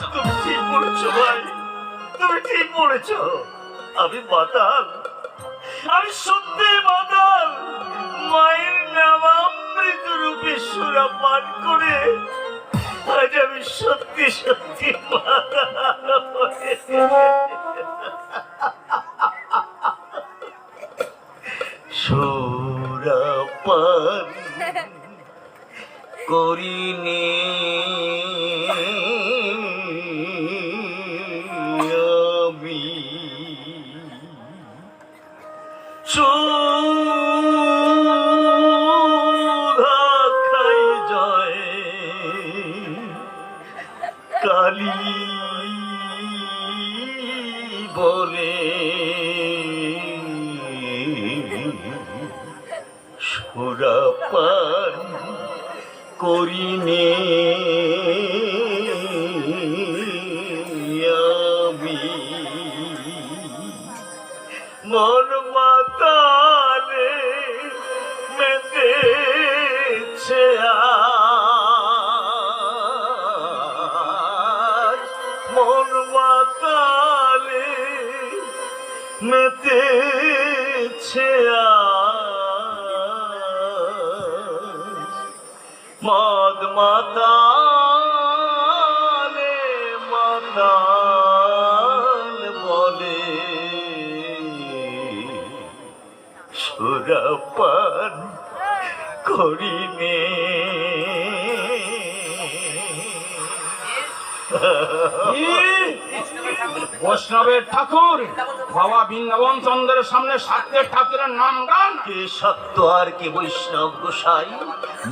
তুমি ঠিক বলেছ ভাই তুমি ঠিক বলেছ আমি মাতাল আমি সত্যি মাতাল মায়ের নামামৃত রূপে সুরা পান করে আজ আমি সত্যি সত্যি মাতাল হয়ে সুরাপান করিনি। সুরাপান করিনে। আমি মন মাতালে মেতেছে মন মাতালে মেতেছে মাতালে মাতাল বলে। সুরাপান করিনে। বৈষ্ণবের ঠাকুর বাবা বৃন্দাবন চন্দ্রের সামনে সাত্যের ঠাকুরের নাম গান। কে সত্য আর কে বৈষ্ণব গোসাই?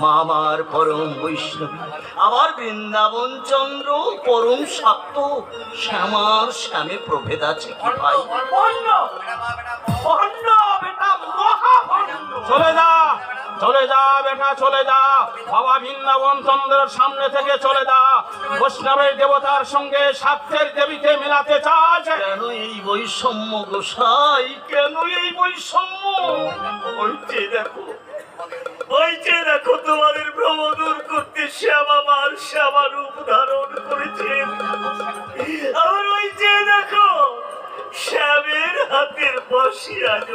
মা আমার পরম বৈষ্ণব আমার বৃন্দাবন চন্দ্র পরম সত্য শ্যামার শ্যামে প্রভেদ আছে কি ভাই? চলে যা চলে যা বেটা চলে যা। বাবা বৃন্দাবন চন্দ্রের সামনে থেকে চলে যা। বৈষ্ণবের দেবতার সঙ্গে সাত্যের দেবীকে মেলাতে চাস? কেন এই বৈষম্য গোসাই? কেন এই বৈষম্য? ওই দেখো ওই যে দেখো তোমাদের দূর করতে শ্যামা মার শ্যামা রূপ ধারণ করেছেন আর ওই যে দেখো শ্যামের হাতের বসি আজ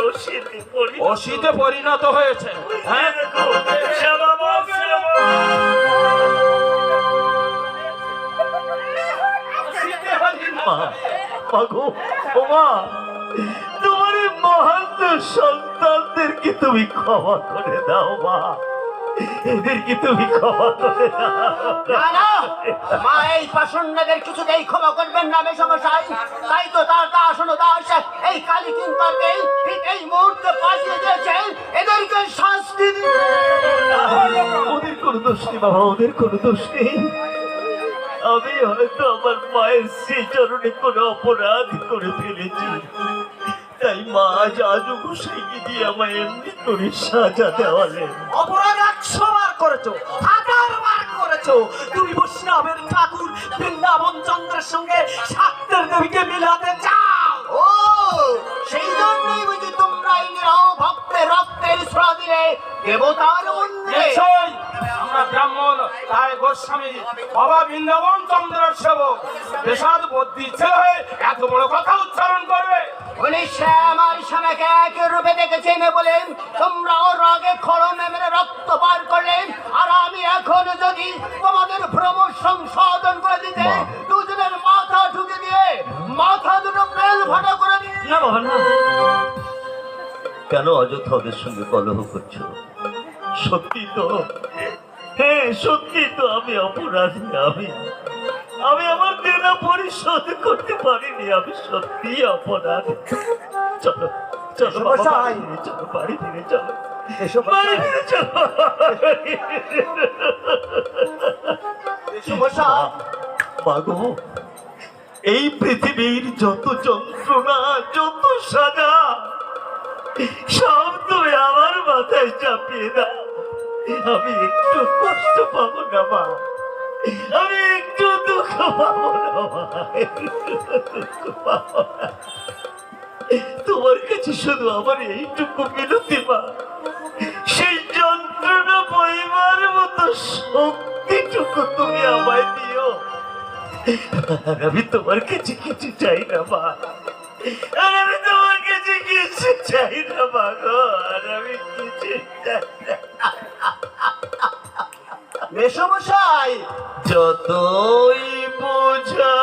অসিতে পরিণত হয়েছে। হ্যাঁ দেখো শ্যামা মা শ্যামা মা তোমার মহান সন্তানদেরকে তুমি ক্ষমা করে দাও মা। এদেরকে তুমি ক্ষমা করে দাও। মা এই পাষণ্ডদের কিছুতেই ক্ষমা করবেন না তাই তো তার দাস এই কালী কিঙ্করকে ঠিক এই মুহূর্তে পাঠিয়ে দিয়েছেন এদেরকে শাস্তি ওদের কোনো দোষ নেই বাবা ওদের কোনো দোষ নেই। আমি হয়তো আমার মায়ের শ্রী চরণে কোনো অপরাধ করে ফেলেছি। তাই মা আজ আজও গোসাইকে দিয়ে আমায় এমনি করে সাজা দেওয়ালেন অপরাধ একশো বার করেছ হাজার বার করেছ। তুমি বৈষ্ণবের ঠাকুর বৃন্দাবন চন্দ্রের সঙ্গে শাক্তের দেবীকে মিলাতে চাও। ও সেই জন্যই বুঝি তোমরা ভক্তের রক্তের ছোড়া দিলে দেবতার নিশ্চয় আমরা ব্রাহ্মণ তাই গোস্বামী বাবা বৃন্দাবন চন্দ্রের সেবক। দেশাদ বুদ্ধি ছেলে হয়ে এত বড় কথা উচ্চারণ করবে? উনি শ্যামার স্বামীকে একই রূপে দেখেছেন বলেন তোমরাও রাগে খড়মে মেরে রক্ত পার করলেন আর আমি এখন যদি তোমাদের ভ্রম সংশোধন করে দিতে দুজনের মাথা ঢুকে দিয়ে মাথা দুটো বেল ফাটা করে দিয়ে না বাবা না। কেন অযথা ওদের সঙ্গে কলহ করছ? সত্যি তো। হ্যাঁ সত্যি তো আমি অপরাধী আমি। আমি আমার দেনা পরিশোধ করতে পারিনি আমি সত্যি অপরাধী। চলো চলো বাবা, চলো বাড়ি ফিরে চলো। বাড়ি ফিরে চলো। মাগো এই পৃথিবীর যত যন্ত্রণা যত সাজা সব তুমি আমার মাথায় চাপিয়ে দাও। আমি একটু কষ্ট পাবো না মা। আমি একটু তোমার কাছে শুধু আমার এইটুকু বিনতি মা সেই যন্ত্রণা বইবার মতো শক্তিটুকু তুমি আমায় দিও। আমি তোমার কাছে কিছু চাই না মা। আমি তোমার কাছে কিছু চাই না মা গো। আর আমি কিছু চাই না। মেসমশাই যতই বোঝা।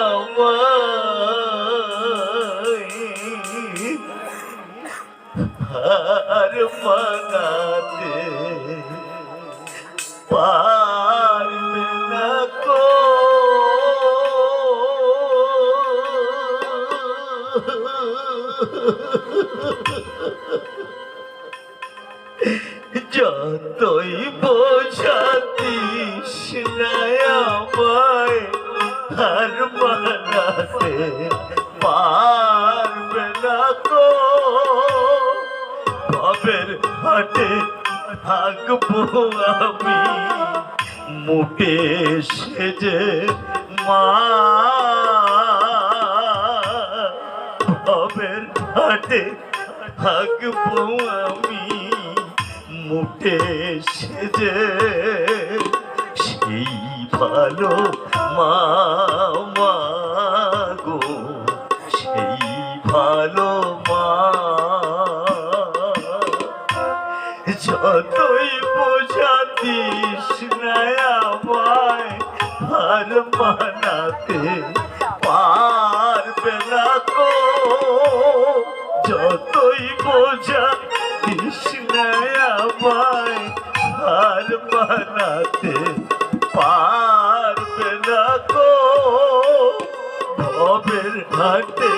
আমায়। হার মানাতে বাবের হাটে থাকব আমি। মুটে সেজে মা। বাবের হাটে থাকব আমি। মুটে সেজে সেই ভালো মা যতই বোঝাতিস না আমায় হার মানাতে পারবে না কো যতই বোঝাতিস না আমায় হার মানাতে পারবে না কো ভবের হাটে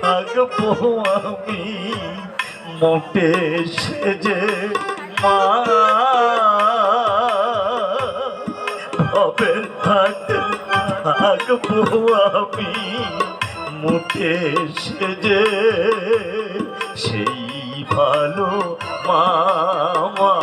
থাকব আমি, মোটে সেজে ভবের হাটে থাকব আমি মুখে সেজে সেই ভালো মামা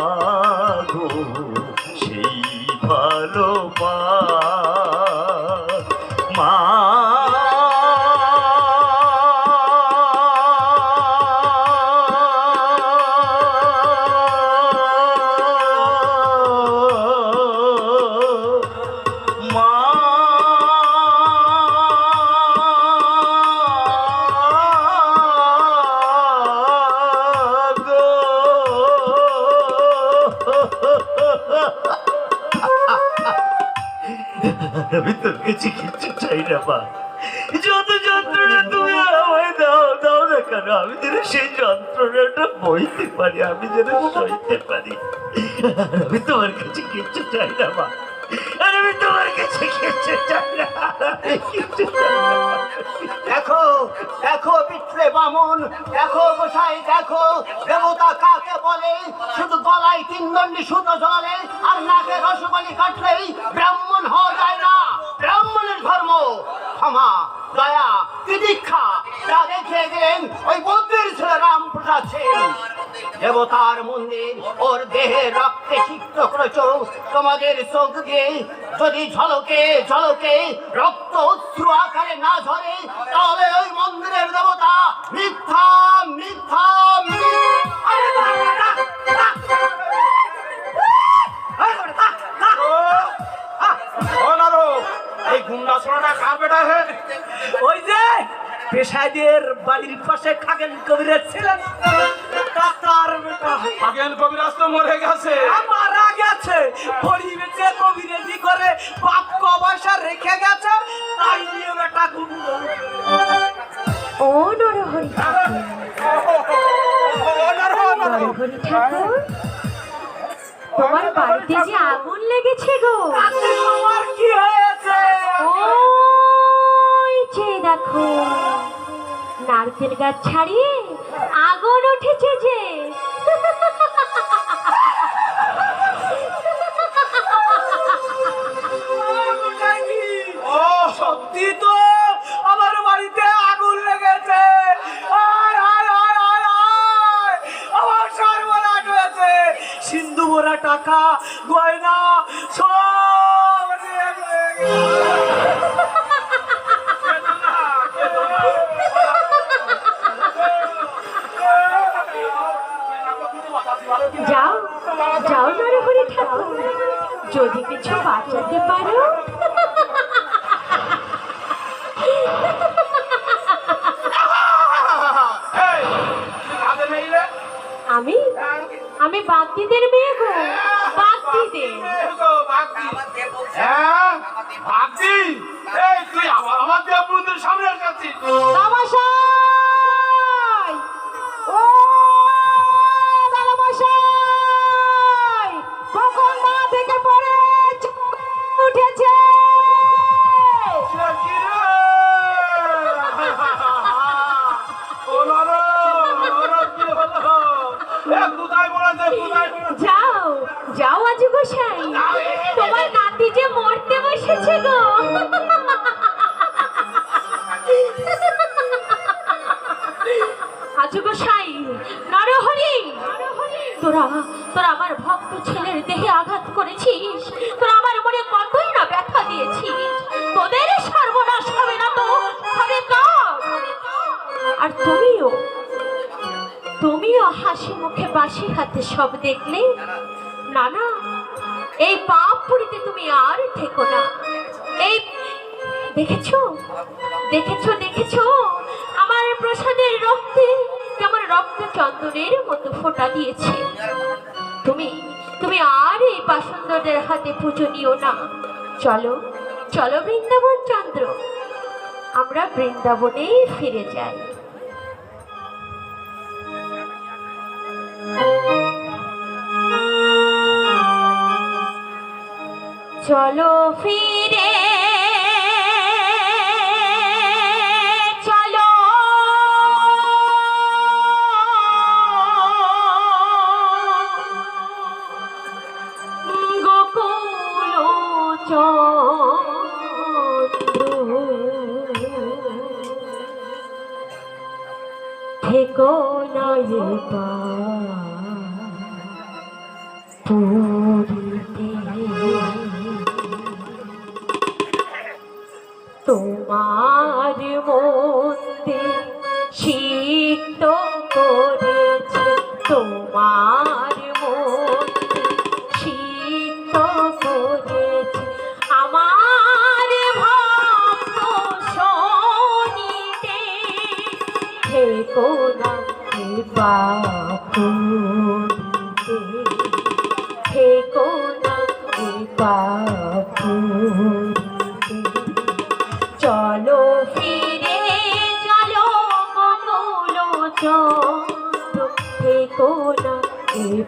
যন্ত্রণাটা বইতে পারি, আমি যেন সইতে পারি। আমি তোমার কাছে কিচ্ছু চাই না, মা। দেখো দেখো দেখো দেখো কাকে বলে? শুধু গলায় তিন দণ্ডি সুতো আর নাকে রসগলি কাটলেই ব্রাহ্মণ হওয়া যায় না। ব্রাহ্মণের ধর্ম ক্ষমা, দয়া তিদীক্ষা তা দেখিয়ে গেলেন ওই ছেলে সেন দেবতার মন্দির ওর দেহে রক্তে সিক্ত করেছ। তোমাদের চোখ দিয়ে যদি ঝলকে ঝলকে রক্ত অশ্রু আকারে না ঝরে তাহলে ওই মন্দিরের দেবতা মিথ্যা মিথ্যা এই গুন্ডা ছোড়াটা কার বেটা হে? ওই যে পেশাদের বাড়ির পাশে খাগেন কবিরের ছিলেন আগেন কবিরাজ তো মরে গেছে। মারা গেছে। পরিবেশে কবিরেজি করে। বাপ কবাসা রেখে গেছে। তাই নিয়ে বেটা গুন্ডা ও নরহরি ঠাকুর। নরহরি ঠাকুর। তোমার বাড়িতে যে আগুন লেগেছে গো। তোমার কি হয়েছে? ওই যে দেখো। নারকেল গাছ ছাড়িয়ে আগুন উঠেছে যে। সত্যি তো বাড়িতে আগুন লেগেছে। আমার সিন্ধু টাকা আমি আমি বাগদিদের মেয়ে গো বাগদিদের। হ্যাঁ? ভাগছি? এই, তুই আমার আমার দেববন্ধুর সামনে এসেছিস। দামাশাই বসেছে গো? আজু গোসাই, নরহরি, তোরা তোরা আমার ভক্ত ছেলের দেহে আঘাত করেছিস। তোরা আমার মনে কতই না ব্যথা দিয়েছিস। তোদের সর্বনাশ হবে না তো? আর তুমিও তুমিও হাসি মুখে বাসি হাতে সব দেখলে? না না এই পাপ পুরিতে তুমি আর থেকো না। এই, দেখেছ? দেখেছ দেখেছ? আমার প্রসাদের রক্তে কেমন রক্ত চন্দনের মতো ফোঁটা দিয়েছে। তুমি তুমি আর এই পাসন্দদের হাতে পুজো নিও না। চলো চলো বৃন্দাবন চন্দ্র। আমরা বৃন্দাবনেই ফিরে যাই। চলো ফিরে তোমার মধ্যে সিক্ত করেছে। তোমার মধ্যে সিক্ত করেছে। আমার ভক্ত শনিতে থেকো না, কৃপা করিতে থেকো না, কৃপা করিতে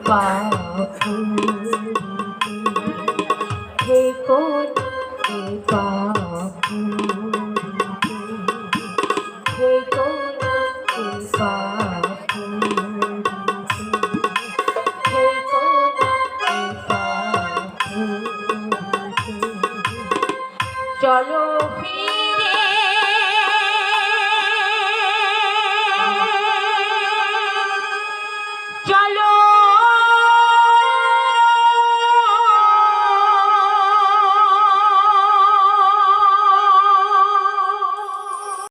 Và.